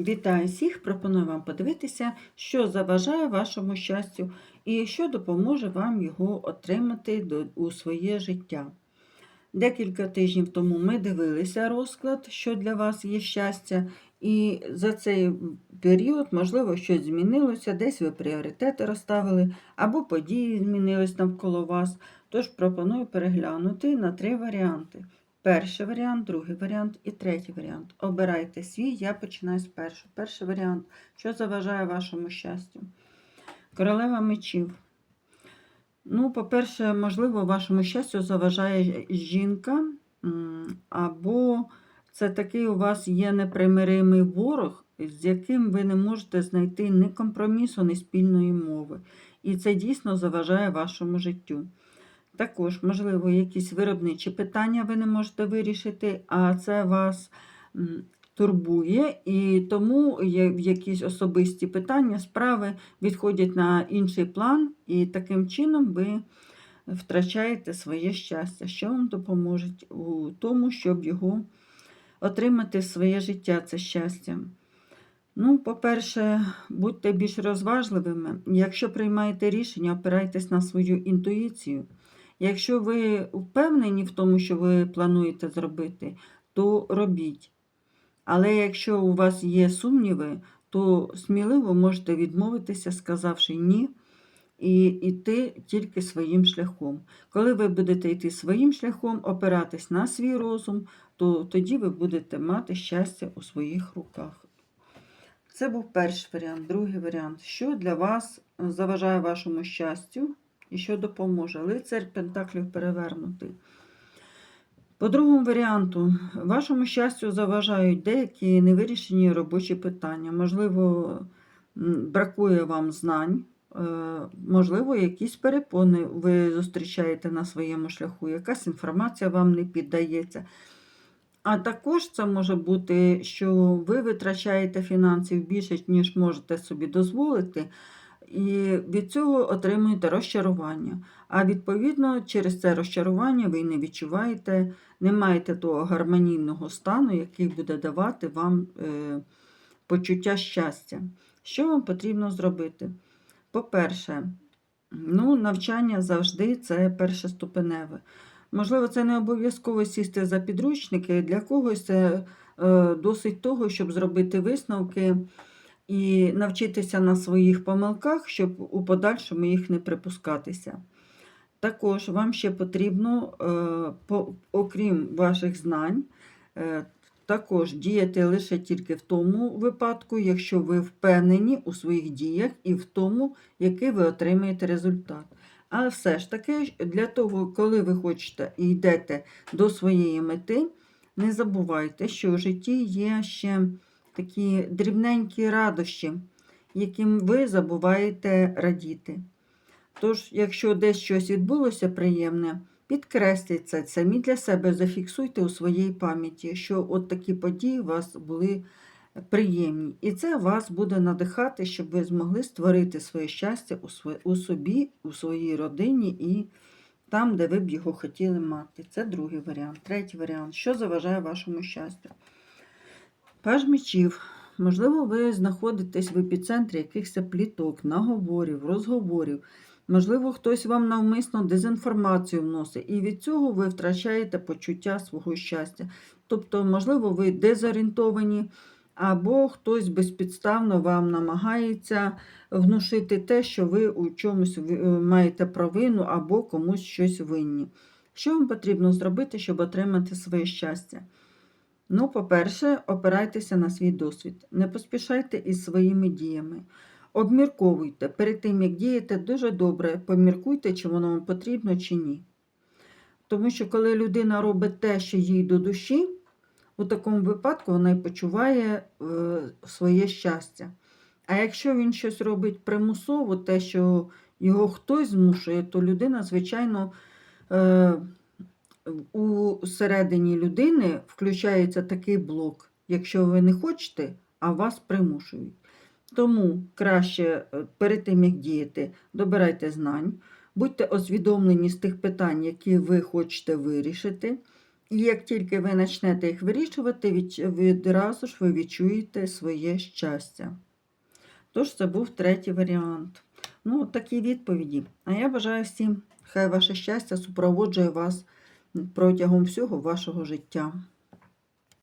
Вітаю всіх! Пропоную вам подивитися, що заважає вашому щастю і що допоможе вам його отримати у своє життя. Декілька тижнів тому ми дивилися розклад, що для вас є щастя, і за цей період, можливо, щось змінилося, десь ви пріоритети розставили, або події змінились навколо вас. Тож пропоную переглянути на три варіанти. Перший варіант, другий варіант і третій варіант. Обирайте свій, я починаю з першого. Перший варіант, що заважає вашому щастю. Королева мечів. Ну, по-перше, можливо, вашому щастю заважає жінка, або це такий у вас є непримиримий ворог, з яким ви не можете знайти ні компромісу, ні спільної мови. І це дійсно заважає вашому життю. Також, можливо, якісь виробничі питання ви не можете вирішити, а це вас турбує, і тому якісь особисті питання, справи відходять на інший план, і таким чином ви втрачаєте своє щастя, що вам допоможе у тому, щоб його отримати в своє життя, це щастя. Ну, по-перше, будьте більш розважливими. Якщо приймаєте рішення, опирайтесь на свою інтуїцію. Якщо ви впевнені в тому, що ви плануєте зробити, то робіть. Але якщо у вас є сумніви, то сміливо можете відмовитися, сказавши ні, і йти тільки своїм шляхом. Коли ви будете йти своїм шляхом, опиратись на свій розум, то тоді ви будете мати щастя у своїх руках. Це був перший варіант. Другий варіант. Що для вас заважає вашому щастю і що допоможе? Лицар Пентаклів перевернутий. По другому варіанту, вашому щастю заважають деякі невирішені робочі питання. Можливо, бракує вам знань, е, можливо, якісь перепони ви зустрічаєте на своєму шляху, якась інформація вам не піддається. А також це може бути, що ви витрачаєте фінансів більше, ніж можете собі дозволити, і від цього отримуєте розчарування. А відповідно, через це розчарування ви не відчуваєте, не маєте того гармонійного стану, який буде давати вам е, почуття щастя. Що вам потрібно зробити? По-перше, ну, навчання завжди це першоступеневе. Можливо, це не обов'язково сісти за підручники. Для когось це е, досить того, щоб зробити висновки і навчитися на своїх помилках, щоб у подальшому їх не припускатися. Також вам ще потрібно, е, окрім ваших знань, е, також діяти лише тільки в тому випадку, якщо ви впевнені у своїх діях і в тому, який ви отримаєте результат. Але все ж таки, для того, коли ви хочете і йдете до своєї мети, не забувайте, що у житті є ще такі дрібненькі радощі, яким ви забуваєте радіти. Тож, якщо десь щось відбулося приємне, підкресліть це самі для себе, зафіксуйте у своїй пам'яті, що от такі події у вас були приємні. І це вас буде надихати, щоб ви змогли створити своє щастя у, у собі, у своїй родині і там, де ви б його хотіли мати. Це другий варіант. Третій варіант. Що заважає вашому щастю? Паж мечів. Можливо, ви знаходитесь в епіцентрі якихось пліток, наговорів, розговорів. Можливо, хтось вам навмисно дезінформацію вносить, і від цього ви втрачаєте почуття свого щастя. Тобто, можливо, ви дезорієнтовані, або хтось безпідставно вам намагається внушити те, що ви у чомусь е, маєте провину або комусь щось винні. Що вам потрібно зробити, щоб отримати своє щастя? Ну, по-перше, опирайтеся на свій досвід. Не поспішайте із своїми діями. Обмірковуйте. Перед тим, як дієте, дуже добре поміркуйте, чи воно вам потрібно, чи ні. Тому що коли людина робить те, що їй до душі, у такому випадку вона й почуває е, своє щастя. А якщо він щось робить примусово, те, що його хтось змушує, то людина, звичайно, е, у середині людини включається такий блок, якщо ви не хочете, а вас примушують. Тому краще е, перед тим, як діяти, добирайте знань, будьте освідомлені з тих питань, які ви хочете вирішити, І як тільки ви почнете їх вирішувати, відразу ж ви відчуєте своє щастя. Тож це був третій варіант. Ну, такі відповіді. А я бажаю всім, хай ваше щастя супроводжує вас протягом всього вашого життя.